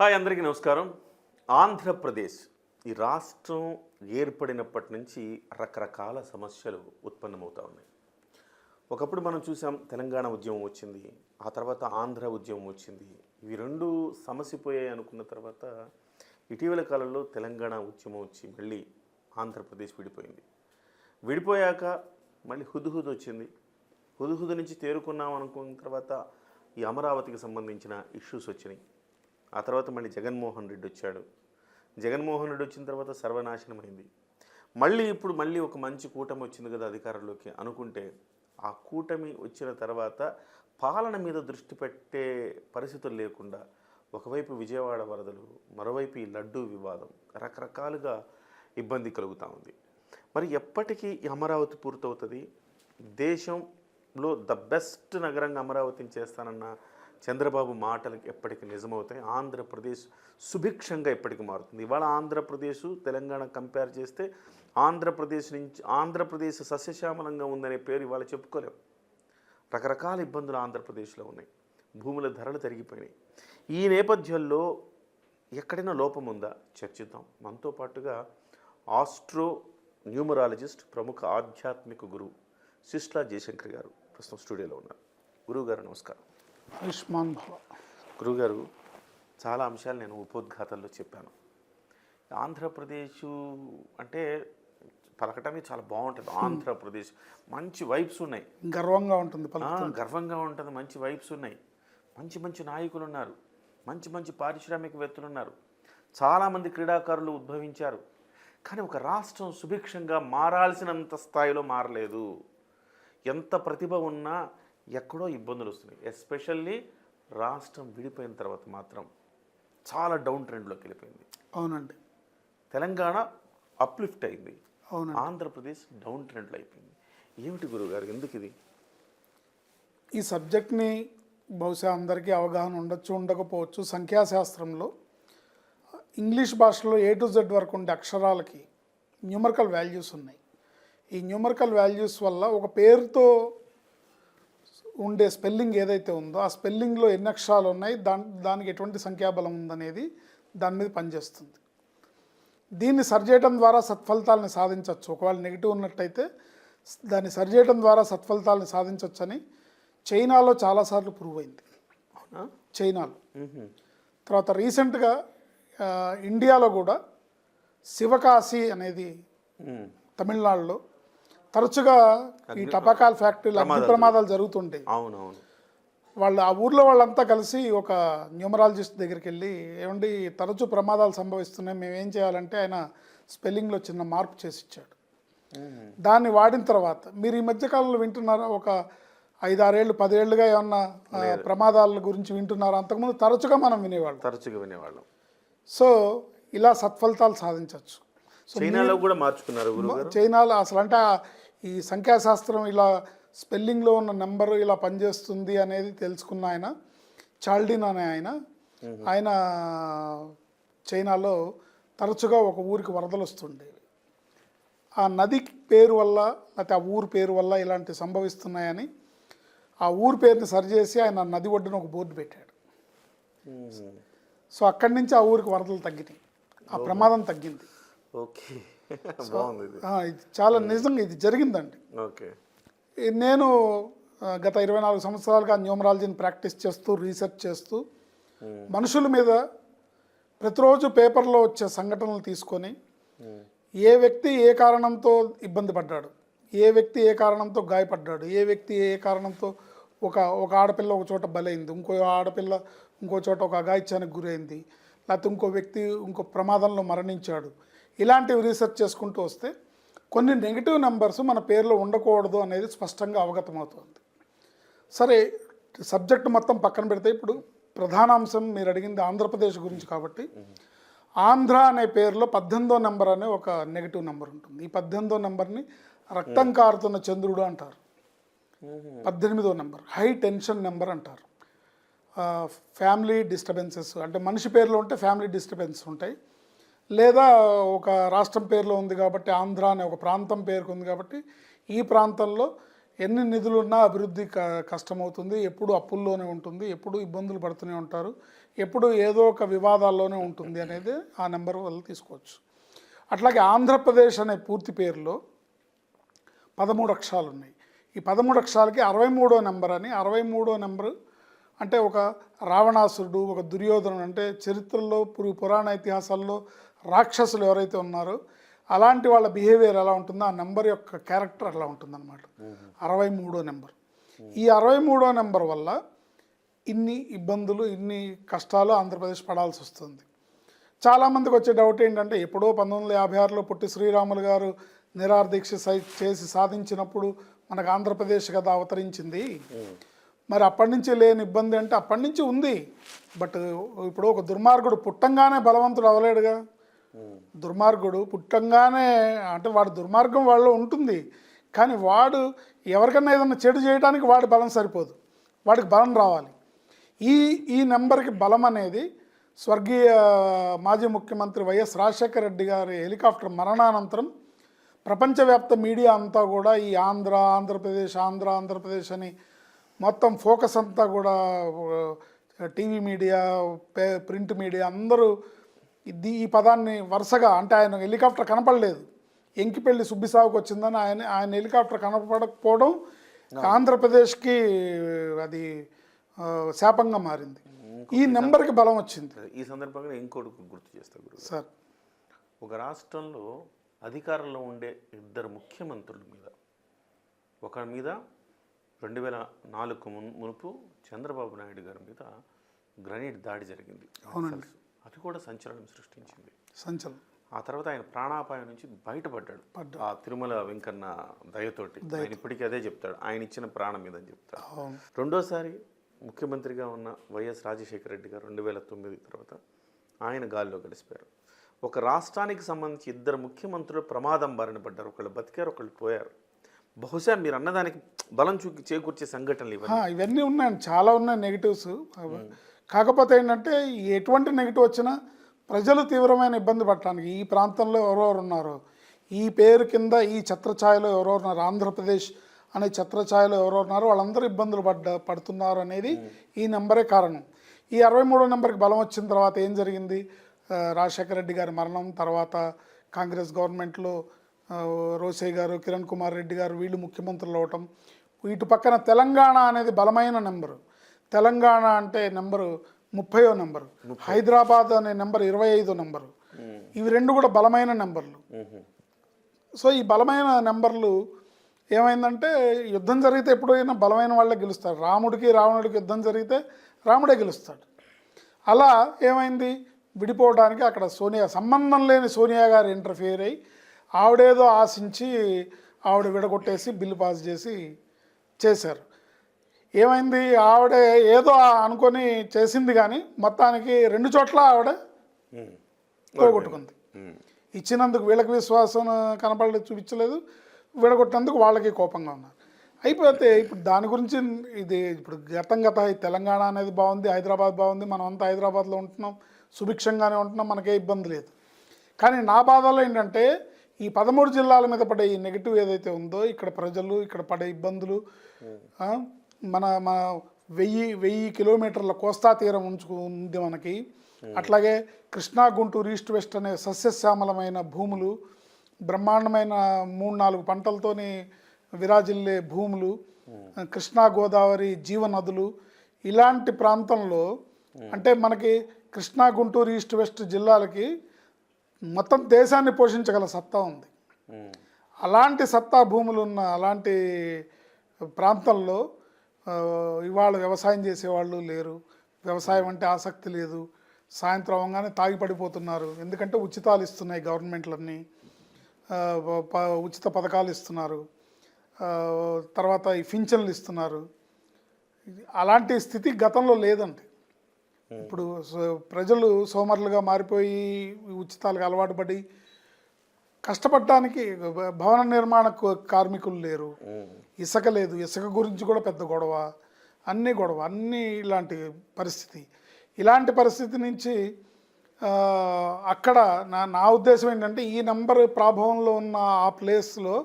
Hi అందరికీ నమస్కారం. ఆంధ్రప్రదేశ్ ఈ రాష్ట్రం ఏర్పడినప్పటి నుంచి రకరకాల సమస్యలు ఉత్పన్నమవుతూ ఉన్నాయి. ఒకప్పుడు మనం చూసాం తెలంగాణ ఉద్యమం వచ్చింది ఆ తర్వాత ఆంధ్ర ఉద్యమం వచ్చింది. ఇవి రెండు సమసిపోయాయి అనుకున్న తర్వాత ఇటీవల కాలంలో తెలంగాణ ఉద్యమం వచ్చి మళ్ళీ ఆంధ్రప్రదేశ్ విడిపోయింది. విడిపోయాక మళ్ళీ హుదుహుద్ వచ్చింది. హుదుహుదు నుంచి తేరుకున్నాం అనుకున్న తర్వాత ఈ అమరావతికి సంబంధించిన ఇష్యూస్ వచ్చినాయి. ఆ తర్వాత మళ్ళీ జగన్మోహన్ రెడ్డి వచ్చాడు. జగన్మోహన్ రెడ్డి వచ్చిన తర్వాత సర్వనాశనమైంది. మళ్ళీ ఇప్పుడు మళ్ళీ ఒక మంచి కూటమి వచ్చింది కదా అధికారంలోకి అనుకుంటే ఆ కూటమి వచ్చిన తర్వాత పాలన మీద దృష్టి పెట్టే పరిస్థితులు లేకుండా ఒకవైపు విజయవాడ వరదలు మరోవైపు ఈ లడ్డూ వివాదం రకరకాలుగా ఇబ్బంది కలుగుతూ ఉంది. మరి ఎప్పటికీ ఈ అమరావతి పూర్తవుతుంది? దేశంలో ద బెస్ట్ నగరంగా అమరావతిని చేస్తానన్న చంద్రబాబు మాటలకు ఎప్పటికి నిజమవుతాయి? ఆంధ్రప్రదేశ్ సుభిక్షంగా ఎప్పటికి మారుతుంది? ఇవాళ ఆంధ్రప్రదేశ్ తెలంగాణ కంపేర్ చేస్తే ఆంధ్రప్రదేశ్ నుంచి ఆంధ్రప్రదేశ్ సస్యశ్యామలంగా ఉందనే పేరు ఇవాళ చెప్పుకోలేం. రకరకాల ఇబ్బందులు ఆంధ్రప్రదేశ్లో ఉన్నాయి. భూముల ధరలు తరిగిపోయినాయి. ఈ నేపథ్యంలో ఎక్కడైనా లోపం ఉందా? చర్చిద్దాం. మనతో పాటుగా ఆస్ట్రో న్యూమరాలజిస్ట్ ప్రముఖ ఆధ్యాత్మిక గురువు సిస్లా జయశంకర్ గారు ప్రస్తుతం స్టూడియోలో ఉన్నారు. గురువు గారు నమస్కారం. ఆయుష్మాన్ భవ గురుగారు చాలా అంశాలు నేను ఉపోద్ఘాతాల్లో చెప్పాను. ఆంధ్రప్రదేశ్ అంటే పలకటమే చాలా బాగుంటుంది. ఆంధ్రప్రదేశ్ మంచి వైబ్స్ ఉన్నాయి. గర్వంగా ఉంటుంది గర్వంగా ఉంటుంది మంచి వైబ్స్ ఉన్నాయి. మంచి మంచి నాయకులు ఉన్నారు. మంచి మంచి పారిశ్రామికవేత్తలు ఉన్నారు చాలామంది క్రీడాకారులు ఉద్భవించారు. కానీ ఒక రాష్ట్రం సుభిక్షంగా మారాల్సినంత స్థాయిలో మారలేదు. ఎంత ప్రతిభ ఉన్నా ఎక్కడో ఇబ్బందులు వస్తున్నాయి. ఎస్పెషల్లీ రాష్ట్రం విడిపోయిన తర్వాత మాత్రం చాలా డౌన్ ట్రెండ్లోకి వెళ్ళిపోయింది. అవునండి. తెలంగాణ అప్లిఫ్ట్ అయింది. అవునండి. ఆంధ్రప్రదేశ్ డౌన్ ట్రెండ్లో అయిపోయింది. ఏమిటి గురుగారు ఎందుకు ఇది? ఈ సబ్జెక్ట్ని బహుశా అందరికీ అవగాహన ఉండొచ్చు ఉండకపోవచ్చు. సంఖ్యాశాస్త్రంలో ఇంగ్లీష్ భాషలో ఏ టు జెడ్ వరకు ఉండే అక్షరాలకి న్యూమరికల్ వాల్యూస్ ఉన్నాయి. ఈ న్యూమరికల్ వాల్యూస్ వల్ల ఒక పేరుతో ఉండే స్పెల్లింగ్ ఏదైతే ఉందో ఆ స్పెల్లింగ్లో ఎన్ని అక్షరాలు ఉన్నాయి దాని దానికి ఎటువంటి సంఖ్యాబలం ఉందనేది దాని మీద పనిచేస్తుంది. దీన్ని సరిచేయడం ద్వారా సత్ఫలితాలను సాధించవచ్చు ఒకవేళ నెగిటివ్ ఉన్నట్టయితే దాన్ని సరిచేయడం ద్వారా సత్ఫలితాలను సాధించవచ్చని చైనాలో చాలాసార్లు ప్రూవ్ అయింది. చైనాలో. తర్వాత రీసెంట్గా ఇండియాలో కూడా శివకాశి అనేది. తమిళనాడులో తరచుగా ఈ టపాకాల్ ఫ్యాక్టరీలు అగ్ని ప్రమాదాలు జరుగుతుంటాయి. అవునవును. వాళ్ళు ఆ ఊర్లో వాళ్ళంతా కలిసి ఒక న్యూమరాలజిస్ట్ దగ్గరికి వెళ్ళి ఏమండి తరచూ ప్రమాదాలు సంభవిస్తున్నాయి మేము ఏం చేయాలంటే ఆయన స్పెల్లింగ్లో చిన్న మార్పు చేసి ఇచ్చాడు దాన్ని వాడిన తర్వాత మీరు ఈ మధ్యకాలంలో వింటున్నారా? ఒక ఐదారేళ్ళు పదేళ్ళుగా ఏమన్నా ప్రమాదాల గురించి వింటున్నారా? అంతకుముందు తరచుగా మనం వినేవాళ్ళం. తరచుగా వినేవాళ్ళం. సో ఇలా సత్ఫలితాలు సాధించవచ్చు చైనాలో కూడా మార్చుకున్నారు చైనాలో అసలు అంటే ఈ సంఖ్యాశాస్త్రం ఇలా స్పెల్లింగ్లో ఉన్న నెంబర్ ఇలా పనిచేస్తుంది అనేది తెలుసుకున్న ఆయన చాల్డిన్ అనే ఆయన. ఆయన చైనాలో తరచుగా ఒక ఊరికి వరదలు వస్తుండేవి. ఆ నది పేరు వల్ల లేకపోతే ఆ ఊరు పేరు వల్ల ఇలాంటి సంభవిస్తున్నాయని ఆ ఊరు పేరుని సరిచేసి ఆయన నది ఒడ్డున ఒక బోర్డు పెట్టాడు. సో అక్కడి నుంచి ఆ ఊరికి వరదలు తగ్గినాయి. ఆ ప్రమాదం తగ్గింది. ఓకే. బాగుంది ఇది. చాలా నిజంగా ఇది జరిగిందండి. ఓకే. నేను గత ఇరవై నాలుగు సంవత్సరాలుగా న్యూమరాలజీని ప్రాక్టీస్ చేస్తూ రీసెర్చ్ చేస్తూ మనుషుల మీద ప్రతిరోజు పేపర్లో వచ్చే సంఘటనలు తీసుకొని ఏ వ్యక్తి ఏ కారణంతో ఇబ్బంది పడ్డాడు ఏ వ్యక్తి ఏ కారణంతో గాయపడ్డాడు ఏ వ్యక్తి ఏ కారణంతో ఒక ఒక ఆడపిల్ల ఒక చోట బలైంది ఇంకో ఆడపిల్ల ఇంకో చోట ఒక అగాయిత్యానికి గురైంది లేకపోతే ఇంకో వ్యక్తి ఇంకో ప్రమాదంలో మరణించాడు ఇలాంటివి రీసెర్చ్ చేసుకుంటూ వస్తే కొన్ని నెగిటివ్ నెంబర్స్ మన పేరులో ఉండకూడదు అనేది స్పష్టంగా అవగతమవుతుంది. సరే సబ్జెక్ట్ మొత్తం పక్కన పెడితే ఇప్పుడు ప్రధాన అంశం మీరు అడిగింది ఆంధ్రప్రదేశ్ గురించి కాబట్టి ఆంధ్ర అనే పేరులో పద్దెనిమిదో నెంబర్ అనే ఒక నెగిటివ్ నెంబర్ ఉంటుంది. ఈ పద్దెనిమిదో నెంబర్ని రక్తం కారుతున్న చంద్రుడు అంటారు. పద్దెనిమిదో నెంబర్ హై టెన్షన్ నెంబర్ అంటారు. ఫ్యామిలీ డిస్టర్బెన్సెస్ అంటే మనిషి పేరులో ఉంటే ఫ్యామిలీ డిస్టర్బెన్స్ ఉంటాయి. లేదా ఒక రాష్ట్రం పేరులో ఉంది కాబట్టి ఆంధ్ర అనే ఒక ప్రాంతం పేరుకు ఉంది కాబట్టి ఈ ప్రాంతంలో ఎన్ని నిధులున్నా అభివృద్ధి క కష్టమవుతుంది. ఎప్పుడు అప్పుల్లోనే ఉంటుంది. ఎప్పుడు ఇబ్బందులు పడుతూనే ఉంటారు. ఎప్పుడు ఏదో ఒక వివాదాల్లోనే ఉంటుంది అనేది ఆ నెంబర్ వల్ల తీసుకోవచ్చు. అట్లాగే ఆంధ్రప్రదేశ్ అనే పూర్తి పేరులో పదమూడు అక్షరాలు ఉన్నాయి. ఈ పదమూడు అక్షరాలకి అరవై మూడో నెంబర్ అని అరవై మూడో నెంబర్ అంటే ఒక రావణాసురుడు ఒక దుర్యోధనుడు అంటే చరిత్రలో పురు పురాణ ఇతిహాసాల్లో రాక్షసులు ఎవరైతే ఉన్నారో అలాంటి వాళ్ళ బిహేవియర్ ఎలా ఉంటుందో ఆ నెంబర్ యొక్క క్యారెక్టర్ అలా ఉంటుందన్నమాట. అరవై మూడో నెంబర్. ఈ అరవై మూడో నెంబర్ వల్ల ఇన్ని ఇబ్బందులు ఇన్ని కష్టాలు ఆంధ్రప్రదేశ్ పడాల్సి వస్తుంది. చాలామందికి వచ్చే డౌట్ ఏంటంటే ఎప్పుడో పంతొమ్మిది వందల యాభై ఆరులో పుట్టి శ్రీరాములు గారు నిరార్దీక్ష సై- చేసి సాధించినప్పుడు మనకు ఆంధ్రప్రదేశ్ కదా అవతరించింది. మరి అప్పటి నుంచి లేని ఇబ్బంది అంటే అప్పటి నుంచి ఉంది. బట్ ఇప్పుడు ఒక దుర్మార్గుడు పుట్టంగానే బలవంతుడు అవలేడుగా. దుర్మార్గుడు పుట్టంగానే అంటే వాడు దుర్మార్గం వాళ్ళు ఉంటుంది. కానీ వాడు ఎవరికన్నా ఏదైనా చెడు చేయడానికి వాడి బలం సరిపోదు. వాడికి బలం రావాలి. ఈ ఈ నెంబర్కి బలం అనేది స్వర్గీయ మాజీ ముఖ్యమంత్రి వైఎస్ రాజశేఖర రెడ్డి గారి హెలికాప్టర్ మరణానంతరం ప్రపంచవ్యాప్త మీడియా అంతా కూడా ఈ ఆంధ్ర ఆంధ్రప్రదేశ్ ఆంధ్ర ఆంధ్రప్రదేశ్ అని మొత్తం ఫోకస్ అంతా కూడా టీవీ మీడియా పే ప్రింట్ మీడియా అందరూ ఇది ఈ పదాన్ని వరుసగా అంటే ఆయన హెలికాప్టర్ కనపడలేదు. ఎంకిపెళ్ళి సుబ్బిసాగుకు వచ్చిందని ఆయన ఆయన హెలికాప్టర్ కనపడకపోవడం ఆంధ్రప్రదేశ్కి అది శాపంగా మారింది. ఈ నెంబర్కి బలం వచ్చింది. ఈ సందర్భంగా ఇంకోటి గుర్తు చేస్తా గురు. సార్. ఒక రాష్ట్రంలో అధికారంలో ఉండే ఇద్దరు ముఖ్యమంత్రుల మీద ఒక మీద రెండు వేల నాలుగు మున్- మునుపు చంద్రబాబు నాయుడు గారి మీద గ్రనైట్ దాడి జరిగింది. అవునండి. అది కూడా సంచలనం సృష్టించింది. సంచలనం. ఆ తర్వాత ఆయన ప్రాణాపాయం నుంచి బయటపడ్డాడు. ఆ తిరుమల వెంకన్న దయతోటి. ఆయన ఇప్పటికీ అదే చెప్తాడు. ఆయన ఇచ్చిన ప్రాణం మీద అని చెప్తాడు రెండోసారి ముఖ్యమంత్రిగా ఉన్న వైఎస్ రాజశేఖర రెడ్డి గారు రెండు వేల తొమ్మిది తర్వాత ఆయన గాలిలో కలిసిపోయారు. ఒక రాష్ట్రానికి సంబంధించి ఇద్దరు ముఖ్యమంత్రులు ప్రమాదం బారిన పడ్డారు. ఒకళ్ళు బతికారు ఒకళ్ళు పోయారు. బహుశా మీరు అన్నదానికి బలం చూకి చేకూర్చే సంఘటనలు ఇవన్నీ. ఇవన్నీ ఉన్నాయండి చాలా ఉన్నాయి నెగిటివ్స్. కాకపోతే ఏంటంటే ఎటువంటి నెగిటివ్ వచ్చినా ప్రజలు తీవ్రమైన ఇబ్బంది పడటానికి ఈ ప్రాంతంలో ఎవరెవరు ఉన్నారు? ఈ పేరు కింద ఈ ఛత్రఛాయలో ఎవరెవరు ఉన్నారు? ఆంధ్రప్రదేశ్ అనే ఛత్రఛాయలో ఎవరెవరు ఉన్నారు? వాళ్ళందరూ ఇబ్బందులు పడ్డ పడుతున్నారు అనేది ఈ నెంబరే కారణం. ఈ అరవై మూడో నెంబర్కి బలం వచ్చిన తర్వాత ఏం జరిగింది? రాజశేఖర రెడ్డి గారి మరణం తర్వాత కాంగ్రెస్ గవర్నమెంట్లో రోసే రోసయ్య గారు కిరణ్ కుమార్ రెడ్డి గారు వీళ్ళు ముఖ్యమంత్రులు అవటం ఇటు పక్కన తెలంగాణ అనేది బలమైన నెంబరు. తెలంగాణ అంటే నెంబరు ముప్పయో నెంబరు హైదరాబాద్ అనే నెంబర్ ఇరవై ఐదో నెంబరు ఇవి రెండు కూడా బలమైన నెంబర్లు. సో ఈ బలమైన నెంబర్లు ఏమైందంటే యుద్ధం జరిగితే ఎప్పుడైనా బలమైన వాళ్ళే గెలుస్తారు. రాముడికి రావణుడికి యుద్ధం జరిగితే రాముడే గెలుస్తాడు. అలా ఏమైంది? విడిపోవడానికి అక్కడ సోనియా సంబంధం లేని సోనియా గారు ఇంటర్ఫియర్ అయ్యి ఆవిడేదో ఆశించి ఆవిడ విడగొట్టేసి బిల్లు పాస్ చేసి చేశారు. ఏమైంది? ఆవిడ ఏదో అనుకొని చేసింది కానీ మొత్తానికి రెండు చోట్ల ఆవిడ. పోగొట్టుకుంది. ఇచ్చినందుకు వీళ్ళకి విశ్వాసం కనపడలేదు చూపించలేదు. విడగొట్టినందుకు వాళ్ళకి కోపంగా ఉన్నారు. అయిపోతే ఇప్పుడు దాని గురించి ఇది ఇప్పుడు గతం గత తెలంగాణ అనేది బాగుంది హైదరాబాద్ బాగుంది మనం అంతా హైదరాబాద్లో ఉంటున్నాం సుభిక్షంగానే ఉంటున్నాం మనకే ఇబ్బంది లేదు. కానీ నా బాధలో ఏంటంటే ఈ పదమూడు జిల్లాల మీద పడే ఈ నెగిటివ్ ఏదైతే ఉందో ఇక్కడ ప్రజలు ఇక్కడ పడే ఇబ్బందులు మన మన వెయ్యి వెయ్యి కిలోమీటర్ల కోస్తా తీరం ఉంచుకు ఉంది మనకి అట్లాగే కృష్ణా గుంటూరు ఈస్ట్ వెస్ట్ అనే సస్యశ్యామలమైన భూములు బ్రహ్మాండమైన మూడు నాలుగు పంటలతోని విరాజిల్లే భూములు కృష్ణా గోదావరి జీవనదులు ఇలాంటి ప్రాంతంలో అంటే మనకి కృష్ణా గుంటూరు ఈస్ట్ వెస్ట్ జిల్లాలకి మొత్తం దేశాన్ని పోషించగల సత్తా ఉంది. అలాంటి సత్తా భూములు ఉన్న అలాంటి ప్రాంతంలో ఇవాళ వ్యవసాయం చేసేవాళ్ళు లేరు. వ్యవసాయం అంటే ఆసక్తి లేదు. సాయంత్రం అవగానే తాగి పడిపోతున్నారు. ఎందుకంటే ఉచితాలు ఇస్తున్నాయి గవర్నమెంట్లన్నీ. ఉచిత పథకాలు ఇస్తున్నారు. తర్వాత ఈ పింఛన్లు ఇస్తున్నారు. అలాంటి స్థితి గతంలో లేదండి. ఇప్పుడు ప్రజలు సోమరులుగా మారిపోయి ఉచితాలకు అలవాటు పడి కష్టపడటానికి భవన నిర్మాణ కార్మికులు లేరు. ఇసుక లేదు. ఇసుక గురించి కూడా పెద్ద గొడవ. అన్నీ గొడవ అన్నీ ఇలాంటి పరిస్థితి. ఇలాంటి పరిస్థితి నుంచి అక్కడ నా నా ఉద్దేశం ఏంటంటే ఈ నంబర్ ప్రాభవంలో ఉన్న ఆ ప్లేస్లో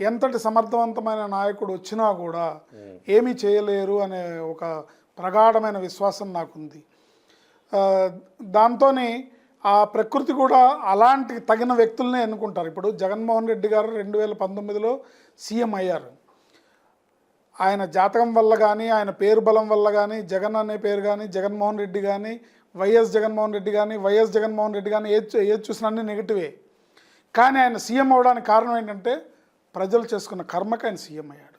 ఎంతటి సమర్థవంతమైన నాయకుడు వచ్చినా కూడా ఏమీ చేయలేరు అనే ఒక ప్రగాఢమైన విశ్వాసం నాకుంది. దాంతో ఆ ప్రకృతి కూడా అలాంటి తగిన వ్యక్తులనే ఎన్నుకుంటారు. ఇప్పుడు జగన్మోహన్ రెడ్డి గారు రెండు వేల పంతొమ్మిదిలో సీఎం అయ్యారు. ఆయన జాతకం వల్ల కానీ ఆయన పేరు బలం వల్ల కానీ జగన్ అనే పేరు కానీ జగన్మోహన్ రెడ్డి కానీ వైఎస్ జగన్మోహన్ రెడ్డి కానీ వైఎస్ జగన్మోహన్ రెడ్డి కానీ ఏది ఏది చూసినా అన్ని నెగిటివే. కానీ ఆయన సీఎం అవ్వడానికి కారణం ఏంటంటే ప్రజలు చేసుకున్న కర్మకి ఆయన సీఎం అయ్యాడు.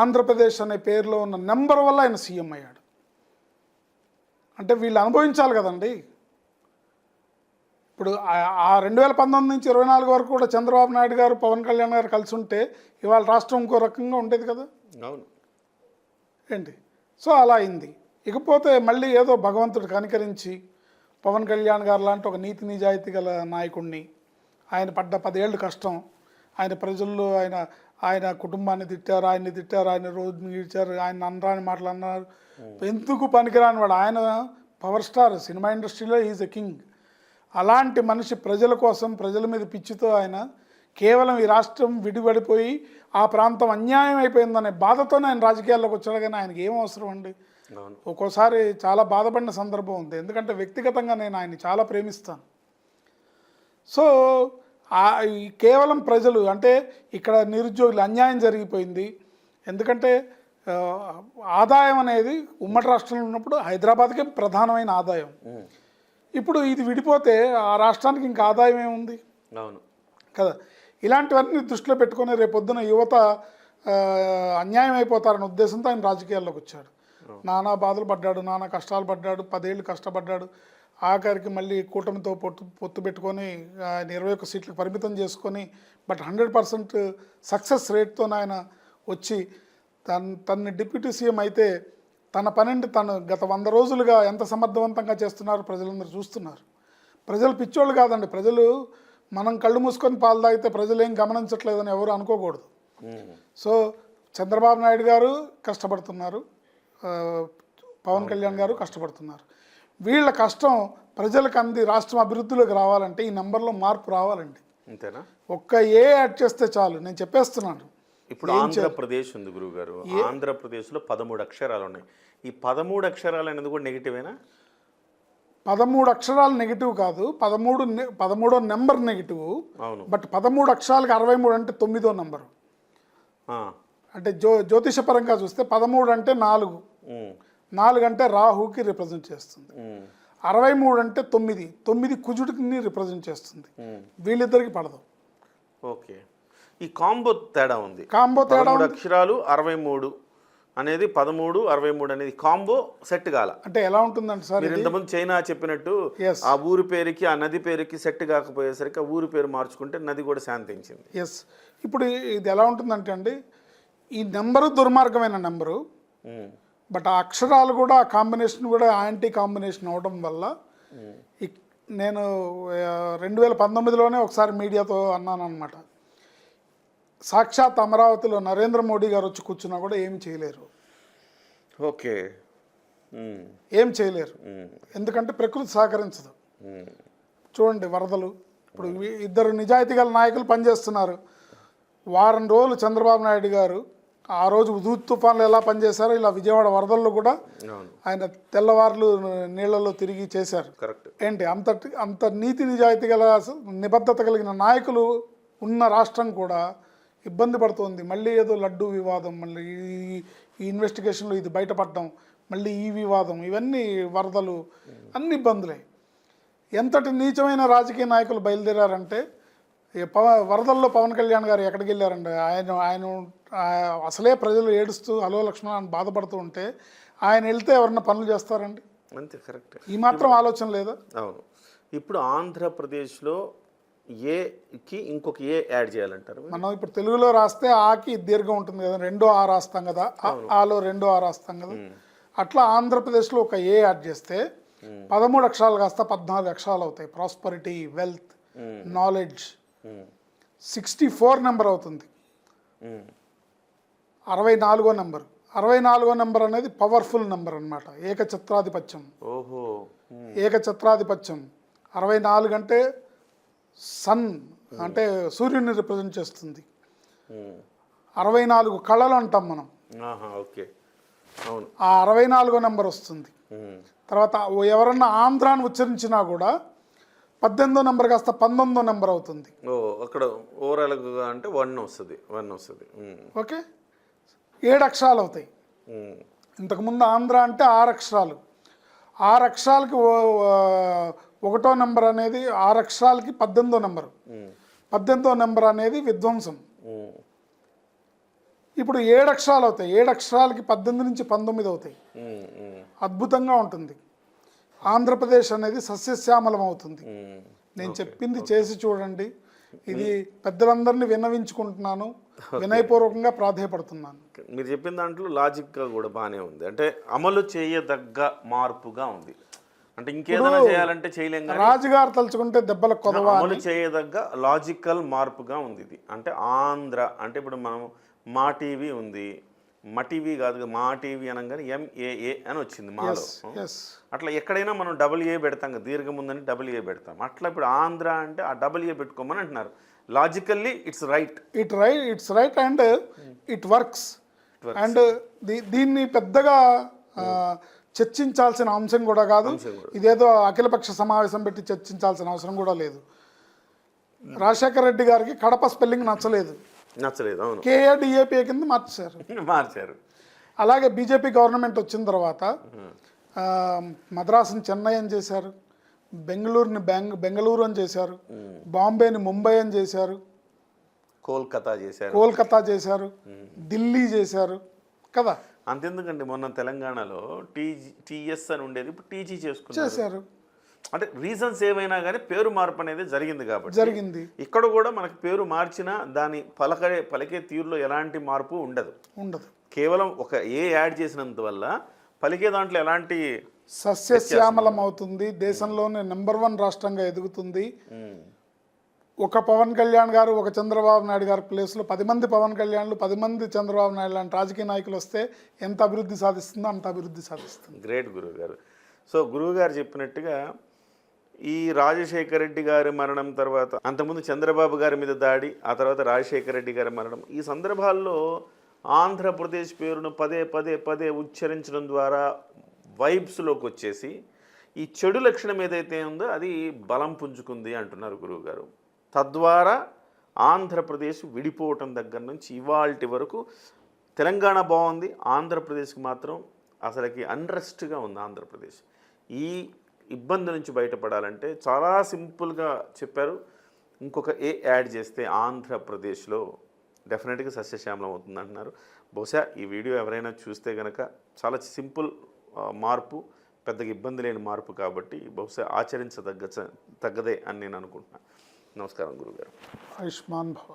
ఆంధ్రప్రదేశ్ అనే పేరులో ఉన్న నెంబర్ వల్ల ఆయన సీఎం అయ్యాడు. అంటే వీళ్ళు అనుభవించాలి కదండి. ఇప్పుడు ఆ- రెండు వేల పంతొమ్మిది నుంచి ఇరవై నాలుగు వరకు కూడా చంద్రబాబు నాయుడు గారు పవన్ కళ్యాణ్ గారు కలిసి ఉంటే ఇవాళ రాష్ట్రం ఇంకో రకంగా ఉండేది కదా? అవును. ఏంటి? సో అలా అయింది. ఇకపోతే మళ్ళీ ఏదో భగవంతుడు కనికరించి పవన్ కళ్యాణ్ గారు లాంటి ఒక నీతి నిజాయితీ గల నాయకుడిని ఆయన పడ్డ పదేళ్ళు కష్టం ఆయన ప్రజల్లో ఆయన ఆయన కుటుంబాన్ని తిట్టారు ఆయన్ని తిట్టారు ఆయన రోజు ఇచ్చారు ఆయన అనరాని మాటలు అన్నారు. ఎందుకు పనికిరాని వాడు? ఆయన పవర్ స్టార్ సినిమా ఇండస్ట్రీలో ఈజ్ ఎ కింగ్. అలాంటి మనిషి ప్రజల కోసం ప్రజల మీద పిచ్చితో ఆయన కేవలం ఈ రాష్ట్రం విడిపడిపోయి ఆ ప్రాంతం అన్యాయం అయిపోయిందనే బాధతోనే ఆయన రాజకీయాల్లోకి వచ్చాడు. కానీ ఆయనకి ఏం అవసరం అండి? ఒక్కోసారి చాలా బాధపడిన సందర్భం ఉంది. ఎందుకంటే వ్యక్తిగతంగా నేను ఆయన్ని చాలా ప్రేమిస్తాను. సో కేవలం ప్రజలు అంటే ఇక్కడ నిరుద్యోగులు అన్యాయం జరిగిపోయింది. ఎందుకంటే ఆదాయం అనేది ఉమ్మడి రాష్ట్రంలో ఉన్నప్పుడు హైదరాబాద్కే ప్రధానమైన ఆదాయం. ఇప్పుడు ఇది విడిపోతే ఆ రాష్ట్రానికి ఇంకా ఆదాయం ఏముంది? అవును. కదా. ఇలాంటివన్నీ దృష్టిలో పెట్టుకొని రేపొద్దున యువత అన్యాయం అయిపోతారనే ఉద్దేశంతో ఆయన రాజకీయాల్లోకి వచ్చాడు. నానా బాధలు పడ్డాడు నానా కష్టాలు పడ్డాడు పదేళ్ళు కష్టపడ్డాడు. ఆఖరికి మళ్ళీ కూటమితో పొత్తు పొత్తు పెట్టుకొని ఆయన ఇరవై ఒక్క సీట్లకు పరిమితం చేసుకొని బట్ హండ్రెడ్ పర్సెంట్ సక్సెస్ రేట్తో ఆయన వచ్చి తన తన్ని డిప్యూటీ సీఎం అయితే తన పనిని తను గత వంద రోజులుగా ఎంత సమర్థవంతంగా చేస్తున్నారు ప్రజలందరూ చూస్తున్నారు. ప్రజలు పిచ్చోళ్ళు కాదండి. ప్రజలు మనం కళ్ళు మూసుకొని పాలు తాగితే ప్రజలు ఏం గమనించట్లేదని ఎవరు అనుకోకూడదు. సో చంద్రబాబు నాయుడు గారు కష్టపడుతున్నారు. పవన్ కళ్యాణ్ గారు కష్టపడుతున్నారు. వీళ్ళ కష్టం ప్రజలకు అంది రాష్ట్రం అభివృద్ధిలోకి రావాలంటే ఈ నెంబర్లో మార్పు రావాలండి. అంతేనా? ఒక్క ఏ యాడ్ చేస్తే చాలు. నేను చెప్పేస్తున్నాను. ఇప్పుడు ఆంధ్రప్రదేశ్ ఉంది గురువు గారు ఆంధ్రప్రదేశ్లో పదమూడు అక్షరాలు ఉన్నాయి ఈ పదమూడు అక్షరాలు అనేది కూడా నెగిటివేనా పదమూడు అక్షరాలు నెగిటివ్ కాదు పదమూడు పదమూడో నెంబర్ నెగిటివ్ అవును. బట్ పదమూడు అక్షరాలకి అరవై మూడు అంటే తొమ్మిదో నెంబరు. అంటే జ్యో జ్యోతిషపరంగా చూస్తే పదమూడు అంటే నాలుగు. నాలుగు అంటే రాహుకి రిప్రజెంట్ చేస్తుంది. అరవై మూడు అంటే తొమ్మిది. తొమ్మిది కుజుడిని రిప్రజెంట్ చేస్తుంది. వీళ్ళిద్దరికి పడదు. ఓకే. ఈ కాంబో తేడా ఉంది. కాంబో తేడా అక్షరాలు అరవై మూడు అనేది పదమూడు అరవై మూడు అనేది కాంబో సెట్ కాల. అంటే ఎలా ఉంటుందంటే సార్ మీరు ఇంతకుముందు చైనా చెప్పినట్టు. ఆ ఊరి పేరుకి ఆ నది పేరుకి సెట్ కాకపోయేసరికి ఆ ఊరి పేరు మార్చుకుంటే నది కూడా శాంతించింది. ఎస్ ఇప్పుడు ఇది ఎలా ఉంటుందంటే అండి ఈ నెంబరు దుర్మార్గమైన నెంబరు ఉమ్. బట్ ఆ అక్షరాలు కూడా ఆ కాంబినేషన్ కూడా యాంటీ కాంబినేషన్ అవడం వల్ల ఈ- నేను రెండు వేల పంతొమ్మిదిలోనే ఒకసారి మీడియాతో అన్నాను అనమాట సాక్షాత్ అమరావతిలో నరేంద్ర మోడీ గారు వచ్చి కూర్చున్నా కూడా ఏమి చేయలేరు. ఓకే. ఏం చేయలేరు. ఎందుకంటే ప్రకృతి సహకరించదు. చూడండి వరదలు. ఇప్పుడు ఇద్దరు నిజాయితీ గల నాయకులు పనిచేస్తున్నారు. వారం రోజులు చంద్రబాబు నాయుడు గారు ఆ రోజు ఉదూ తుఫాన్లు ఎలా పనిచేశారో ఇలా విజయవాడ వరదల్లో కూడా ఆయన తెల్లవార్లు నీళ్ళలో తిరిగి చేశారు. కరెక్ట్ ఏంటి? అంత అంత నీతి నిజాయితీ గల నిబద్ధత కలిగిన నాయకులు ఉన్న రాష్ట్రం కూడా ఇబ్బంది పడుతోంది. మళ్ళీ ఏదో లడ్డు వివాదం మళ్ళీ ఈ- ఈ ఇన్వెస్టిగేషన్లో ఇది బయటపడడం మళ్ళీ ఈ వివాదం ఇవన్నీ వరదలు అన్ని ఇబ్బందులే. ఎంతటి నీచమైన రాజకీయ నాయకులు బయలుదేరారంటే పవ వరదల్లో పవన్ కళ్యాణ్ గారు ఎక్కడికి వెళ్ళారండి? ఆయన ఆయన అసలే ప్రజలు ఏడుస్తూ హలో లక్ష్మణ అని బాధపడుతూ ఉంటే ఆయన వెళ్తే ఎవరన్నా పనులు చేస్తారండి? అంతే కరెక్ట్. ఈ మాత్రం ఆలోచన లేదా? అవును. ఇప్పుడు ఆంధ్రప్రదేశ్లో ఏకి ఇంకొక ఏ యాడ్ చేయాలంటారు? మనం ఇప్పుడు తెలుగులో రాస్తే ఆకి దీర్ఘం ఉంటుంది కదా రెండో ఆ రాస్తాం కదా ఆలో రెండో ఆ రాస్తాం కదా. అట్లా ఆంధ్రప్రదేశ్లో ఒక ఏ యాడ్ చేస్తే పదమూడు అక్షరాలు కాస్త పద్నాలుగు అక్షరాలు అవుతాయి. Prosperity wealth knowledge. Sixty four number అవుతుంది. అరవై నాలుగో నెంబర్ అరవై నాలుగో నెంబర్ అనేది పవర్ఫుల్ నెంబర్ అనమాట ఏకఛత్రాధిపత్యం. ఏకఛత్రాధిపత్యం. అరవై నాలుగు అంటే సన్ అంటే సూర్యుని రిప్రజెంట్ చేస్తుంది. అరవై నాలుగు కళలు అంటాం మనం. ఓకే. అవును. ఆ అరవై నాలుగో నెంబర్ వస్తుంది. తర్వాత ఎవరన్నా ఆంధ్రాన్ని ఉచ్చరించినా కూడా పద్దెనిమిదో నెంబర్ కాస్త పంతొమ్మిదో నెంబర్ అవుతుంది. ఓ అక్కడ ఓవరాల్గా అంటే వన్ వస్తుంది వన్ వస్తుంది. ఓకే? ఏడు అక్షరాలు అవుతాయి. ఇంతకుముందు ఆంధ్ర అంటే ఆరు అక్షరాలు. ఆరు అక్షరాలకి ఒకటో నెంబర్ అనేది ఆరు అక్షరాలకి పద్దెనిమిదో నెంబరు. పద్దెనిమిదో నెంబర్ అనేది విధ్వంసం. ఇప్పుడు ఏడు అక్షరాలు అవుతాయి. ఏడు అక్షరాలకి పద్దెనిమిది నుంచి పంతొమ్మిది అవుతాయి. అద్భుతంగా ఉంటుంది. ఆంధ్రప్రదేశ్ అనేది సస్యశ్యామలం అవుతుంది. నేను చెప్పింది చేసి చూడండి. ఇది పెద్దలందరినీ విన్నవించుకుంటున్నాను. వినయపూర్వకంగా ప్రాధేయపడుతున్నాను. మీరు చెప్పిన దాంట్లో లాజిక్గా కూడా బాగానే ఉంది. అంటే అమలు చేయదగ్గ మార్పుగా ఉంది. అంటే ఇంకేదైనా చేయాలంటే చేయలేం కానీ రాజుగారు తలుచుకుంటే దెబ్బల కొదవ అమలు చేయదగ్గ లాజికల్ మార్పుగా ఉంది ఇది. అంటే ఆంధ్ర అంటే ఇప్పుడు మనం మా టీవీ ఉంది. మా టీవీ కాదు మా టీవీ అనగానే ఎంఏఏ అని వచ్చింది మాలో. అట్లా ఎక్కడైనా మనం డబుల్ ఏ పెడతాం కదా దీర్ఘం ఉందని డబుల్ ఏ పెడతాం. అట్లా ఇప్పుడు ఆంధ్ర అంటే ఆ డబుల్ ఏ పెట్టుకోమని అంటున్నారు. Logically it's right it right it's right and it works and దీన్ని పెద్దగా చర్చించాల్సిన అంశం కూడా కాదు. ఇదేదో అఖిలపక్ష సమావేశం పెట్టి చర్చించాల్సిన అవసరం కూడా లేదు. రాజశేఖర రెడ్డి గారికి కడప స్పెల్లింగ్ నచ్చలేదు. నచ్చలేదు అవును. కింద మార్చారు. మార్చారు. అలాగే బీజేపీ గవర్నమెంట్ వచ్చిన తర్వాత మద్రాసుని చెన్నై అని చేశారు బెంగళూరుని బెంగ బెంగళూరు అని చేశారు బాంబేని ముంబై అని చేశారు కోల్కతా చేశారు. కోల్కతా చేశారు ఢిల్లీ చేశారు కదా? అంతెందుకండి మొన్న తెలంగాణలో టీజీ టీఎస్ అని ఉండేది. ఇప్పుడు టీజీ చేసుకున్నారు. చేశారు. అంటే రీజన్స్ ఏమైనా కానీ పేరు మార్పు అనేది జరిగింది కాబట్టి. జరిగింది. ఇక్కడ కూడా మనకి పేరు మార్చినా దాని పలకడే పలికే తీరులో ఎలాంటి మార్పు ఉండదు. ఉండదు. కేవలం ఒక ఏ యాడ్ చేసినంత వల్ల పలికే దాంట్లో ఎలాంటి సస్యశ్యామలం అవుతుంది. దేశంలోనే నెంబర్ వన్ రాష్ట్రంగా ఎదుగుతుంది. ఒక పవన్ కళ్యాణ్ గారు ఒక చంద్రబాబు నాయుడు గారి ప్లేస్లో పది మంది పవన్ కళ్యాణ్లు పది మంది చంద్రబాబు నాయుడు లాంటి రాజకీయ నాయకులు వస్తే ఎంత అభివృద్ధి సాధిస్తుందో అంత అభివృద్ధి సాధిస్తుంది. గ్రేట్ గురువు గారు సో గురువు గారు చెప్పినట్టుగా ఈ రాజశేఖర రెడ్డి గారి మరణం తర్వాత అంతకుముందు చంద్రబాబు గారి మీద దాడి ఆ తర్వాత రాజశేఖర రెడ్డి గారి మరణం ఈ సందర్భాల్లో ఆంధ్రప్రదేశ్ పేరును పదే పదే పదే ఉచ్చరించడం ద్వారా వైబ్స్లోకి వచ్చేసి ఈ చెడు లక్షణం ఏదైతే ఉందో అది బలం పుంజుకుంది అంటున్నారు గురువు గారు తద్వారా ఆంధ్రప్రదేశ్ విడిపోవటం దగ్గర నుంచి ఇవాళ వరకు తెలంగాణ బాగుంది ఆంధ్రప్రదేశ్కి మాత్రం అసలుకి అన్రెస్ట్గా ఉంది ఆంధ్రప్రదేశ్. ఈ ఇబ్బంది నుంచి బయటపడాలంటే చాలా సింపుల్గా చెప్పారు. ఇంకొక ఏ యాడ్ చేస్తే ఆంధ్రప్రదేశ్లో డెఫినెట్గా సస్యశ్యామలం అవుతుంది అంటున్నారు. బహుశా ఈ వీడియో ఎవరైనా చూస్తే కనుక చాలా సింపుల్ మార్పు పెద్దగా ఇబ్బంది లేని మార్పు కాబట్టి బహుశా ఆచరించదగ్గ తగ్గదే అని నేను అనుకుంటున్నాను నమస్కారం గురుగారు. ఆయుష్మాన్ భవ